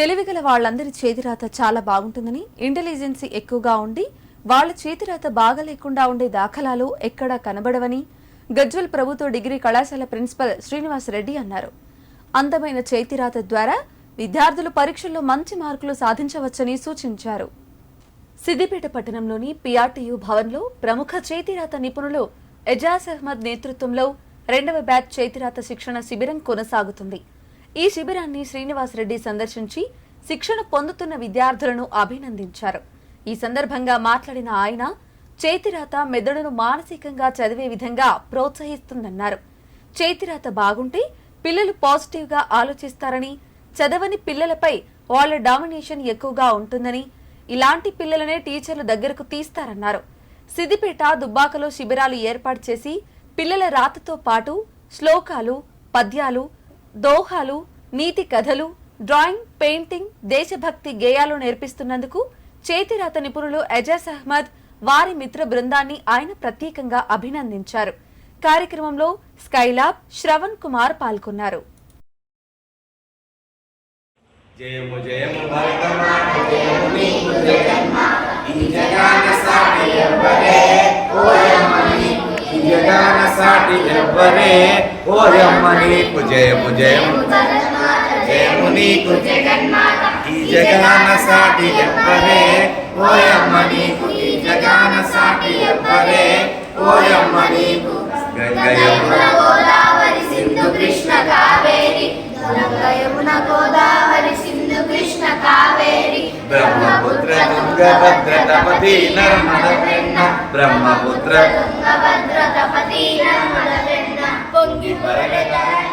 తెలివిగల వాళ్ళందరి చేతిరాత చాలా బాగుంటుందని ఇంటెలిజెన్సీ ఎక్కువగా ఉండి వాళ్ళ చేతిరాత బాగా లేకుండా ఉండే దాఖలాలు ఎక్కడా కనబడవని గజ్వల్ ప్రభుత్వ డిగ్రీ కళాశాల ప్రిన్సిపల్ శ్రీనివాస్ రెడ్డి అన్నారు. అందమైన చేతిరాత ద్వారా విద్యార్థులు పరీక్షల్లో మంచి మార్కులు సాధించవచ్చని సూచించారు. సిద్దిపేట పట్టణంలోని పిఆర్టీయు భవన్లో ప్రముఖ చేతిరాత నిపుణులు ఎజాజ్ అహ్మద్ నేతృత్వంలో రెండవ బ్యాచ్ చేతిరాత శిక్షణ శిబిరం కొనసాగుతుంది. ఈ శిబిరాన్ని శ్రీనివాస్ రెడ్డి సందర్శించి శిక్షణ పొందుతున్న విద్యార్థులను అభినందించారు. ఈ సందర్భంగా మాట్లాడిన ఆయన చేతిరాత మెదడును మానసికంగా చదివే విధంగా ప్రోత్సహిస్తుందన్నారు. చేతిరాత బాగుంటే పిల్లలు పాజిటివ్గా ఆలోచిస్తారని చదవని పిల్లలపై వాళ్ళ డామినేషన్ ఎక్కువగా ఉంటుందని ఇలాంటి పిల్లలనే టీచర్లు దగ్గరకు తీస్తారన్నారు. సిద్దిపేట దుబ్బాకలో శిబిరాలు ఏర్పాటు చేసి పిల్లల రాతతో పాటు శ్లోకాలు పద్యాలు దోహాలు నీతి కథలు డ్రాయింగ్ పెయింటింగ్ దేశభక్తి గేయాలు నేర్పిస్తున్నందుకు చేతిరాత నిపుణులు ఎజాజ్ అహ్మద్ వారి మిత్ర బృందాన్ని ఆయన ప్రత్యేకంగా అభినందించారు. కార్యక్రమంలో స్కైలాబ్ శ్రవణ్ కుమార్ పాల్గొన్నారు. జయము జయము భరతమాత జయము నీకు ఈ జగాన ఎవ్వరే ఓయమ్మ నీకు జయము జయము. జయము నీకు ఈ జగాన సాటి ఎవ్వరే ఓయమ్మ నీకు ఈ జగాన సాటి ఎవ్వరే ఓయమ్మ నీకు గంగయమ్మ గోదావరి సింధు కృష్ణ కావేరి. గంగా యమున గోదావరి సింధు కృష్ణ కావేరి. బ్రహ్మపుత్ర తుంగభద్ర తపతి నర్మద బ్రహ్మపుత్ర తుంగభద్ర తపతి నర్మద பொங்கி மரகதான்